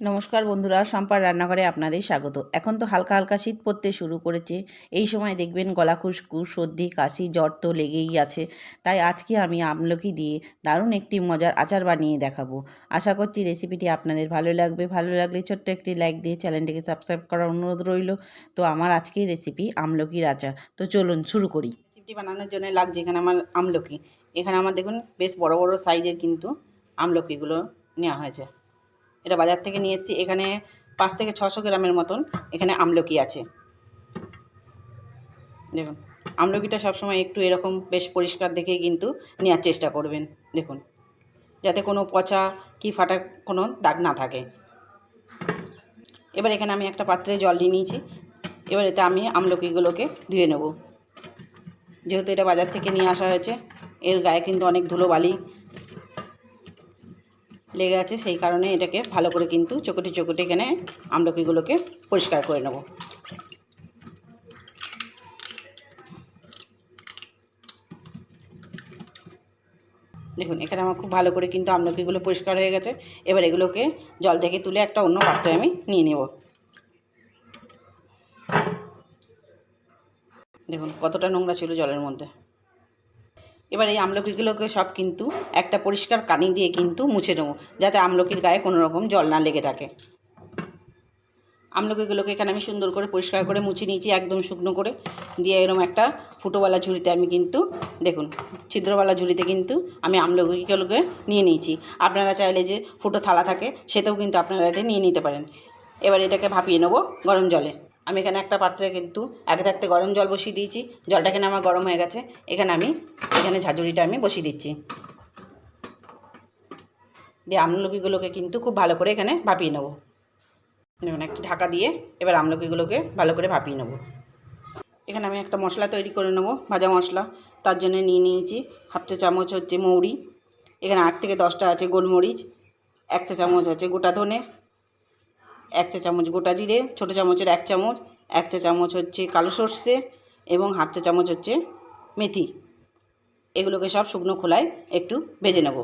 নমস্কার বন্ধুরা সম্পার রান্নাঘরে আপনাদের স্বাগত। এখন তো হালকা হালকা শীত পড়তে শুরু করেছে। এই সময় দেখবেন গলা খুশকু, সর্দি, কাশি, জ্বর তো লেগেই আছে। তাই আজকে আমি আমলকি দিয়ে দারুণ একটি মজার আচার বানিয়ে দেখাবো। আশা করছি রেসিপিটি আপনাদের ভালো লাগবে। ভালো লাগলে ছোট্ট একটি লাইক দিয়ে চ্যানেলটিকে সাবস্ক্রাইব করার অনুরোধ রইল। তো আমার আজকের রেসিপি আমলকির আচার। তো চলুন শুরু করি। রেসিপিটি বানানোর জন্য লাগছে এখানে আমার আমলকি। এখানে আমার দেখুন, বেশ বড় বড় সাইজের কিন্তু আমলকিগুলো নেওয়া হয়েছে। এটা বাজার থেকে নিয়ে এসেছি। এখানে পাঁচ থেকে ছশো গ্রামের মতন এখানে আমলকি আছে। দেখুন, আমলকিটা সবসময় একটু এরকম বেশ পরিষ্কার দেখে কিন্তু নেওয়ার চেষ্টা করবেন। দেখুন, যাতে কোনো পচা কি ফাটা কোনো দাগ না থাকে। এবার এখানে আমি একটা পাত্রে জল নিয়ে নিয়েছি। এবার এতে আমি আমলকিগুলোকে ধুয়ে নেব। যেহেতু এটা বাজার থেকে নিয়ে আসা হয়েছে, এর গায়ে কিন্তু অনেক ধুলো বালি লেগে আছে, সেই কারণে এটাকে ভালো করে কিন্তু চকুটি চকুটি এখানে আমলকিগুলোকে পরিষ্কার করে নেব। দেখুন, এখানে আমার খুব ভালো করে কিন্তু আমলকিগুলো পরিষ্কার হয়ে গেছে। এবার এগুলোকে জল থেকে তুলে একটা অন্য পাত্রে আমি নিয়ে নেব। দেখুন, কতটা নোংরা ছিল জলের মধ্যে। এবার এই আমলকিগুলোকে সব কিন্তু একটা পরিষ্কার কানি দিয়ে কিন্তু মুছে নেব, যাতে আমলকির গায়ে কোনো রকম জল না লেগে থাকে। আমলকিগুলোকে এখানে আমি সুন্দর করে পরিষ্কার করে মুছে নিয়েছি, একদম শুকনো করে। দিয়ে এরকম একটা ফুটোওয়ালা ঝুড়িতে আমি কিন্তু, দেখুন, ছিদ্রওয়ালা ঝুড়িতে কিন্তু আমি আমলকিগুলোকে নিয়ে নিয়েছি। আপনারা চাইলে যে ফুটো থালা থাকে, সেটাও কিন্তু আপনারা এতে নিয়ে নিতে পারেন। এবার এটাকে ভাপিয়ে নেব গরম জলে। আমি এখানে একটা পাত্রে কিন্তু আগে থাকতে গরম জল বসিয়ে দিয়েছি। জলটা এখানে আমার গরম হয়ে গেছে। এখানে আমি, এখানে ঝাঁঝুড়িটা আমি বসিয়ে দিচ্ছি। দিয়ে আমলকিগুলোকে কিন্তু খুব ভালো করে এখানে ভাপিয়ে নেব। দেখুন একটি ঢাকা দিয়ে এবার আমলকিগুলোকে ভালো করে ভাপিয়ে নেব। এখানে আমি একটা মশলা তৈরি করে নেব, ভাজা মশলা। তার জন্য নিয়ে নিয়েছি হাফ চা চামচ হচ্ছে মৌরি। এখানে আট থেকে দশটা আছে গোলমরিচ, এক চা চামচ আছে গোটা ধনে। এক চা চামচ গোটা জিরে, ছোটো চামচের এক চামচ, এক চা চামচ হচ্ছে কালো সর্ষে এবং হাফ চা চামচ হচ্ছে মেথি। এগুলোকে সব শুকনো খোলায় একটু ভেজে নেব।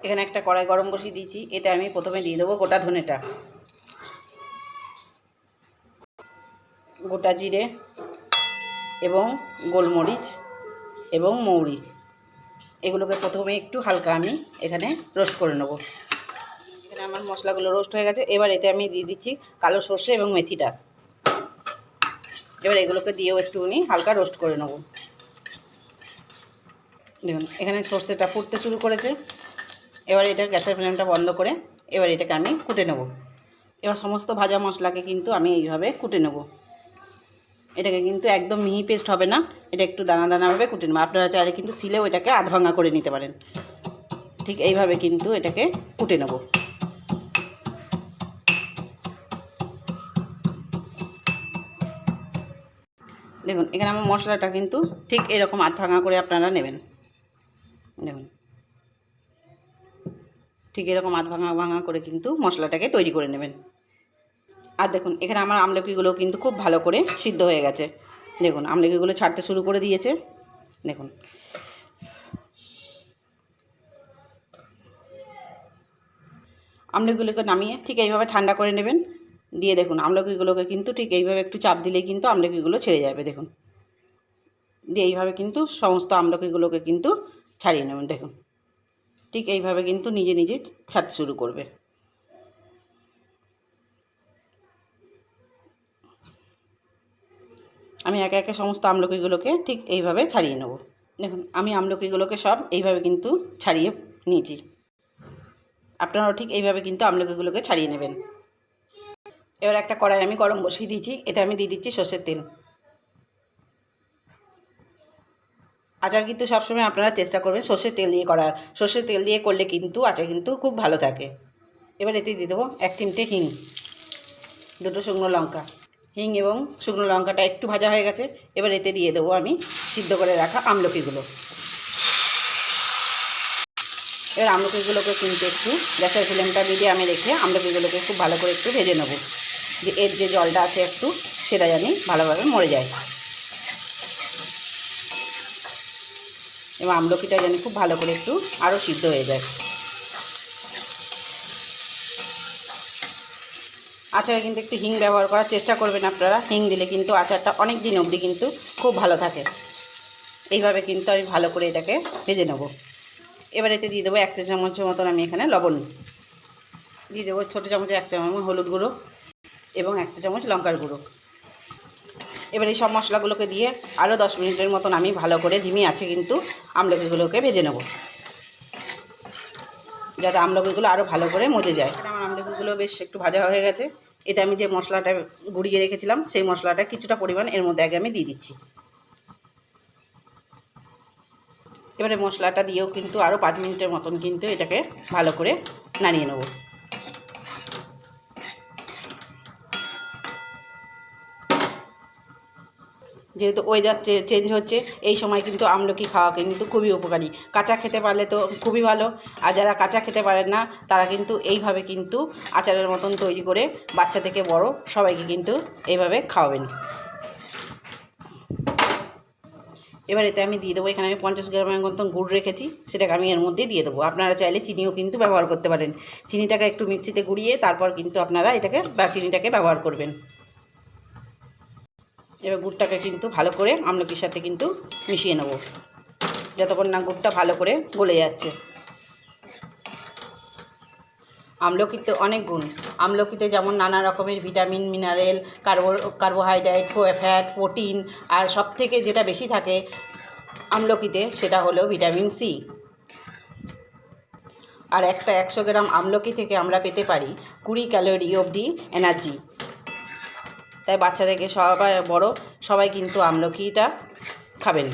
এখানে একটা কড়াই গরম বসিয়ে দিয়েছি, এতে আমি প্রথমে দিয়ে দেবো গোটা ধনেটা। গোটা জিরে এবং গোলমরিচ এবং মৌরি। এগুলোকে প্রথমে একটু হালকা আমি এখানে রোস্ট করে নেব। এখানে আমার মশলাগুলো রোস্ট হয়ে গেছে। এবার এতে আমি দিয়ে দিচ্ছি কালো সর্ষে এবং মেথিটা। এবার এগুলোকে দিয়েও একটুখানি হালকা রোস্ট করে নেব। দেখুন, এখানে সর্ষেটা ফুটতে শুরু করেছে। এবার এটা গ্যাসের ফ্লেমটা বন্ধ করে এবার এটাকে আমি কুটে নেব। এবার সমস্ত ভাজা মশলাকে কিন্তু আমি এইভাবে কুটে নেব। এটাকে কিন্তু একদম মিহি পেস্ট হবে না। এটা একটু দানা দানাভাবে কুটে নেব। আপনারা চাইলে কিন্তু সিলেও এটাকে আধ ভাঙা করে নিতে পারেন। ঠিক এইভাবে কিন্তু এটাকে কুটে নেব। দেখুন, এখানে আমার মশলাটা কিন্তু ঠিক এরকম আধ ভাঙা করে আপনারা নেবেন। দেখুন। ঠিক এরকম আধ ভাঙা ভাঙা করে কিন্তু মশলাটাকে তৈরি করে নেবেন। আর দেখুন, এখানে আমার আমলকিগুলো কিন্তু খুব ভালো করে সিদ্ধ হয়ে গেছে। দেখুন, আমলকিগুলো ছাড়তে শুরু করে দিয়েছে। দেখুন। আমলকিগুলোকে নামিয়ে ঠিক এইভাবে ঠান্ডা করে নেবেন। দিয়ে দেখুন আমলকিগুলোকে কিন্তু ঠিক এইভাবে একটু চাপ দিলেই কিন্তু আমলকিগুলো ছেড়ে যাবে, দেখুন। দিয়ে এইভাবে কিন্তু সমস্ত আমলকিগুলোকে কিন্তু ছাড়িয়ে নেবেন, দেখুন। ঠিক এইভাবে কিন্তু নিজে নিজে ছাড়তে শুরু করবে। আমি একে একে সমস্ত আমলকিগুলোকে ঠিক এইভাবে ছাড়িয়ে নেব। দেখুন, আমি আমলকিগুলোকে সব এইভাবে কিন্তু ছাড়িয়ে নিয়েছি। আপনারাও ঠিক এইভাবে কিন্তু আমলকিগুলোকে ছাড়িয়ে নেবেন। এবার একটা কড়াই আমি গরম বসিয়ে দিয়েছি, এতে আমি দিয়ে দিচ্ছি সর্ষের তেল। আচার কিন্তু সবসময় আপনারা চেষ্টা করবেন সর্ষের তেল দিয়ে করার। সর্ষের তেল দিয়ে করলে কিন্তু আচার কিন্তু খুব ভালো থাকে। এবার এতে দিয়ে দেবো এক চিমটে হিং, দুটো শুকনো লঙ্কা। হিং এবং শুকনো লঙ্কাটা একটু ভাজা হয়ে গেছে, এবার এতে দিয়ে দেবো আমি সিদ্ধ করে রাখা আমলকিগুলো। এবার আমলকিগুলোকে কিন্তু একটু গ্যাসের ফ্লেমটা দিয়ে আমি রেখে আমলকিগুলোকে খুব ভালো করে একটু ভেজে নেব। যে এর যে জলটা আছে একটু, সেটা জানি ভালোভাবে মরে যায়। এবং আমলকিটা জানি খুব ভালো করে একটু আরও সিদ্ধ হয়ে যায়। আচারে কিন্তু একটু হিং ব্যবহার করার চেষ্টা করবেন আপনারা। হিং দিলে কিন্তু আচারটা অনেক দিন অবধি কিন্তু খুব ভালো থাকে। এইভাবে কিন্তু আমি ভালো করে এটাকে ভেজে নেব। এবার এতে দিয়ে দেবো এক চা চামচের মতন আমি এখানে লবণ। দিয়ে দেবো ছোটো চামচে এক চামচ হলুদ গুঁড়ো। এবং এক চা চামচ লঙ্কার গুঁড়ো। এবার এই সব মশলাগুলোকে দিয়ে আরও দশ মিনিটের মতন আমি ভালো করে ধিমি আছে কিন্তু আমলকিগুলোকে ভেজে নেব। যাতে আমলকিগুলো আরও ভালো করে মজে যায়। আমার আমলকিগুলো বেশ একটু ভাজা হয়ে গেছে। এতে আমি যে মশলাটা গুঁড়িয়ে রেখেছিলাম, সেই মশলাটা কিছুটা পরিমাণ এর মধ্যে আগে আমি দিয়ে দিচ্ছি। এবারে মশলাটা দিয়েও কিন্তু আরও পাঁচ মিনিটের মতন কিন্তু এটাকে ভালো করে নাড়িয়ে নেব। যেহেতু ওয়েদার চেঞ্জ হচ্ছে, এই সময় কিন্তু আমলকি খাওয়া কিন্তু খুবই উপকারী। কাঁচা খেতে পারলে তো খুবই ভালো, আর যারা কাঁচা খেতে পারেন না, তারা কিন্তু এইভাবে কিন্তু আচারের মতন তৈরি করে বাচ্চা থেকে বড় সবাইকে কিন্তু এইভাবে খাওয়াবেন। এবার এতে আমি দিয়ে দেবো, এখানে আমি পঞ্চাশ গ্রামের মতন গুড় রেখেছি, সেটাকে আমি এর মধ্যে দিয়ে দেবো। আপনারা চাইলে চিনিও কিন্তু ব্যবহার করতে পারেন। চিনিটাকে একটু মিক্সিতে গুঁড়িয়ে তারপর কিন্তু আপনারা এটাকে চিনিটাকে ব্যবহার করবেন। এবার গুড়টাকে কিন্তু ভালো করে আমলকির সাথে কিন্তু মিশিয়ে নেব। যতক্ষণ না গুড়টা ভালো করে গলে যাচ্ছে। আমলকিতে অনেক গুণ। আমলকিতে যেমন নানা রকমের vitamin, mineral, carbo, carbohydrate fat, protein আর সব থেকে যেটা বেশি থাকে আমলকিতে সেটা হলো ভিটামিন সি। আর একটা একশো গ্রাম আমলকি থেকে আমরা পেতে পারি কুড়ি ক্যালোরি অবধি এনার্জি। তাই বাচ্চা থেকে সবাই বড়, সবাই কিন্তু আমলকিটা খাবেন।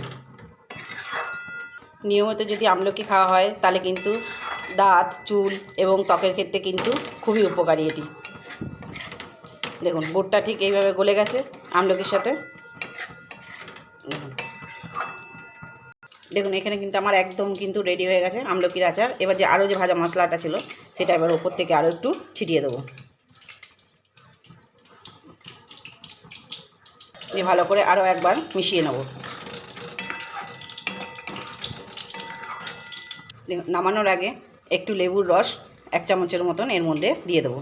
নিয়মিত যদি আমলকি খাওয়া হয়, তাহলে কিন্তু দাঁত, চুল এবং ত্বকের ক্ষেত্রে কিন্তু খুবই উপকারী এটি। দেখুন গুড়টা ঠিক এইভাবে গলে গেছে আমলকির সাথে। দেখুন, এখানে কিন্তু আমার একদম কিন্তু রেডি হয়ে গেছে আমলকির আচার। এবার যে আরও যে ভাজা মশলাটা ছিল, সেটা এবার ওপর থেকে আরও একটু ছিটিয়ে দেবো। দিয়ে ভালো করে আরও একবার মিশিয়ে নেব। নামানোর আগে একটু লেবুর রস এক চামচের মতন এর মধ্যে দিয়ে দেবো।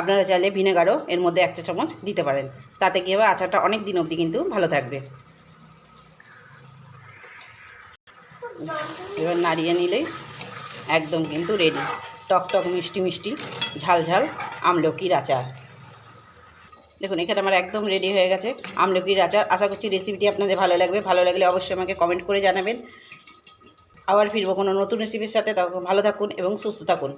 আপনারা চাইলে ভিনেগারও এর মধ্যে এক চামচ দিতে পারেন। তাতে কি হবে? আচারটা অনেক দিন অবধি কিন্তু ভালো থাকবে। এবার নাড়িয়ে নিলেই একদম কিন্তু রেডি টক টক মিষ্টি মিষ্টি ঝাল ঝাল আমলকির আচার। দেখুন, এখানে আমার একদম রেডি হয়ে গেছে। আমলকির আচার আশা করছি রেসিপিটি আপনাদের ভালো লাগবে। ভালো লাগলে অবশ্যই আমাকে কমেন্ট করে জানাবেন। আবার ফিরবো কোনো নতুন রেসিপির সাথে। তখন ভালো থাকুন এবং সুস্থ থাকুন।